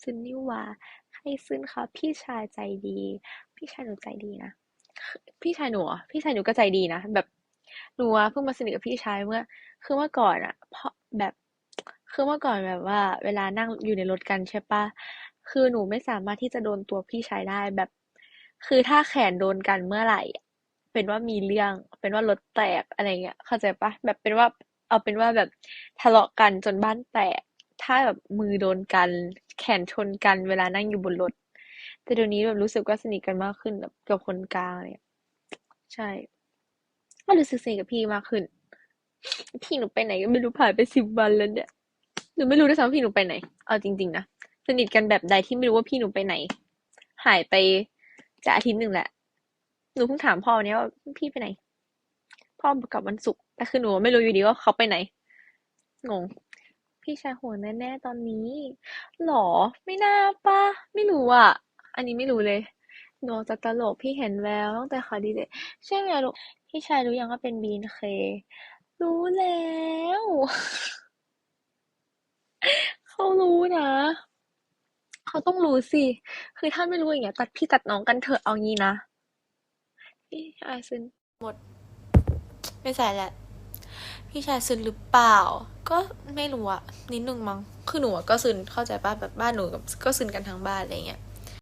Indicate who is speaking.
Speaker 1: ซึนนี่หว่า ใครซึนคะพี่ชายใจดี พี่ชายหนูใจดีนะ พี่ชายหนูพี่ชายหนูก็ใจดีนะ แบบหนูเพิ่งมาสนิทกับพี่ชายเมื่อ คือเมื่อก่อนอะเพราะแบบ คือเมื่อก่อนแบบว่า เวลานั่งอยู่ในรถกันใช่ปะคือหนูไม่สามารถที่จะโดนตัวพี่ชายได้แบบ คือถ้าแขนโดนกันเมื่อไหร่ เป็นว่ามีเรื่อง เป็นว่ารถแตกอะไรเงี้ย เข้าใจปะแบบเป็นว่าเอาเป็นว่าแบบทะเลาะกันจนบ้านแตก ถ้าแบบมือโดนกัน แขนชนกันเวลานั่งอยู่บนรถ แต่เดี๋ยวนี้แบบรู้สึกว่าสนิทกันมากขึ้นแบบกับคนกลางเนี่ย ใช่ก็รู้สึกสนิทกับพี่มากขึ้น พี่หนูไปไหนก็ไม่รู้ผ่านไปสิบวันแล้วเนี่ย หนูไม่รู้ด้วยซ้ำว่าพี่หนูไปไหน เอาจริง ๆ นะ สนิทกันแบบใดที่ไม่รู้ว่าพี่หนูไปไหน หายไปจะอาทิตย์หนึ่งแหละ หนูเพิ่งถามพ่อวันนี้ว่าพี่ไปไหน พ่อบอกกลับวันศุกร์แต่คือหนูไม่รู้อยู่ดีว่าเขาไปไหน งง พี่ชายห่วงแน่ๆตอนนี้ หรอ ไม่น่าป่ะ ไม่รู้อะอันนี้ไม่รู้เลยหนูจะตลก พี่เห็นแววตั้งแต่เขาดีเลยใช่ไหมลูก พี่ชายรู้ยังว่าเป็นบีนเค รู้แล้ว เขารู้นะ เขาต้องรู้สิ คือถ้าไม่รู้อย่างเงี้ย ตัดพี่ตัดน้องกันเถอะเอางี้นะพี่ชายซึน
Speaker 2: หมด ไม่ใส่แหละ พี่ชายซึนหรือเปล่า ก็ไม่รู้อะนิดนึงมั้งคือหนูอะก็ซึนเข้าใจป้ะแบบบ้านหนูกับก็ซึนกันทั้งบ้านอะไรเงี้ย